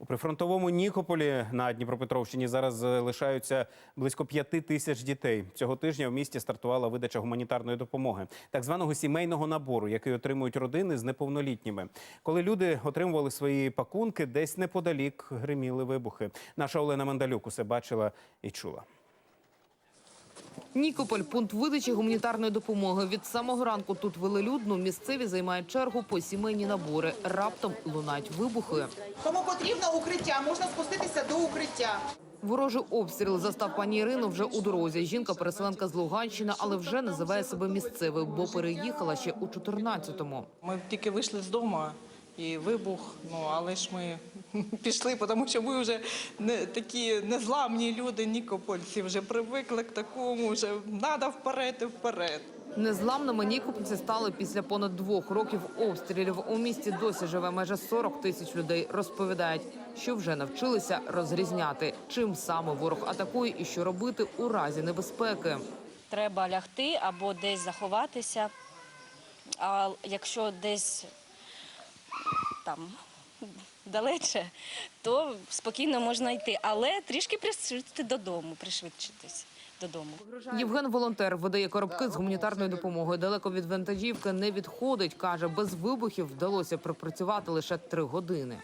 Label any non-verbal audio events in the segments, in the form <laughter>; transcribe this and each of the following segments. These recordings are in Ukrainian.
У прифронтовому Нікополі на Дніпропетровщині зараз залишаються близько п'яти тисяч дітей. Цього тижня в місті стартувала видача гуманітарної допомоги, так званого сімейного набору, який отримують родини з неповнолітніми. Коли люди отримували свої пакунки, десь неподалік гриміли вибухи. Наша Олена Мандалюк усе бачила і чула. Нікополь пункт видачі гуманітарної допомоги. Від самого ранку тут велелюдно. Місцеві займають чергу по сімейні набори. Раптом лунають вибухи. Кому потрібно укриття, можна спуститися до укриття. Ворожий обстріл застав пані Ірину вже у дорозі. Жінка переселенка з Луганщини, але вже називає себе місцевою, бо переїхала ще у 14-му. Ми тільки вийшли з дому і вибух. Ну але ж ми <laughs> пішли, тому що ми вже не такі незламні люди, нікопольці вже привикли к такому. Вже треба вперед і вперед. Незламними нікопольці стали після понад двох років обстрілів. У місті досі живе майже 40 тисяч людей. Розповідають, що вже навчилися розрізняти, чим саме ворог атакує і що робити у разі небезпеки. треба лягти або десь заховатися. А якщо десь там далече, то спокійно можна йти, але трішки пришвидшити додому, пришвидшитись додому. Євген волонтер видає коробки з гуманітарною допомогою. Далеко від вантажівки не відходить. каже, без вибухів вдалося пропрацювати лише три години.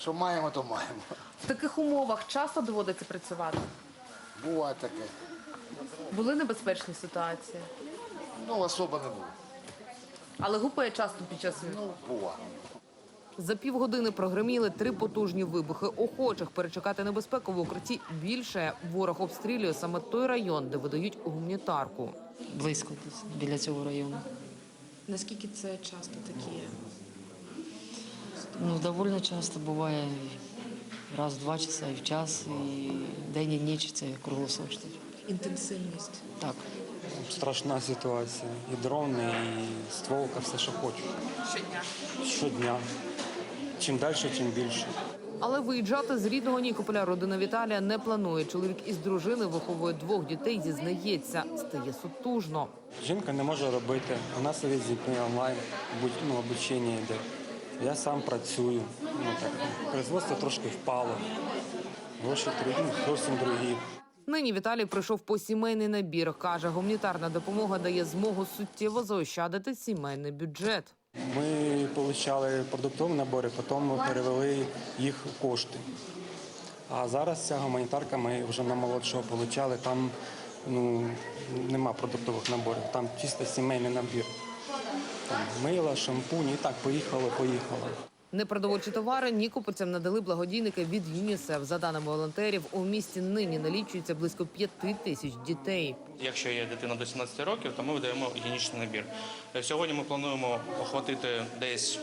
Що маємо, то маємо. В таких умовах часто доводиться працювати. Буває таке. Були небезпечні ситуації, Ну, особо не було. але гупає часто під час Ну, буває. За півгодини прогреміли три потужні вибухи. Охочих перечекати небезпеку в укритті більше. Ворог обстрілює саме той район, де видають гуманітарку. близько тут, біля цього району. Наскільки це часто такі? Ну, доволі часто буває раз в два часа і в час, і день і ніч це круглосуточно. Інтенсивність. Так. Страшна ситуація. І дрони, і стволка, все, що хочеш. Щодня. Щодня. Чим далі, тим більше. Але виїжджати з рідного Нікополя родина Віталія не планує. Чоловік із дружини виховує двох дітей. Зізнається, стає сутужно. Жінка не може робити. Вона сидить з дітьми онлайн, будь, ну, обучення йде. Я сам працюю. Ну, так, производство трошки впало. Гроші зовсім другі. Нині Віталій прийшов по сімейний набір. каже, гуманітарна допомога дає змогу суттєво заощадити сімейний бюджет. Ми отримали продуктові набори, потім перевели їх кошти. А зараз ця гуманітарка ми вже на молодшого отримали. Там ну, нема продуктових наборів, там чисто сімейний набір. Там мило, шампунь, і так поїхало, поїхало. Непродовольчі товари нікопольцям надали благодійники від ЮНІСЕФ. За даними волонтерів, у місті нині налічується близько п'яти тисяч дітей. Якщо є дитина до 17 років, то ми видаємо гігієнічний набір. Е, Сьогодні ми плануємо охватити десь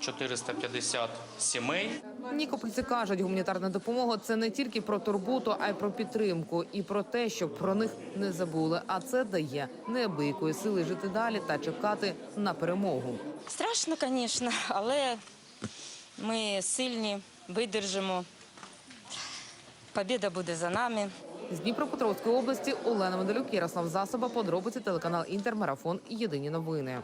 450 сімей. Нікопольці кажуть, гуманітарна допомога це не тільки про турботу, а й про підтримку і про те, щоб про них не забули. А це дає неабиякої сили жити далі та чекати на перемогу. Страшно, звісно, але ми сильні, видержимо. Побіда буде за нами. З Дніпропетровської області Олена Медалюк, Ярослав Засоба, подробиці телеканал Інтермарафон. Єдині новини.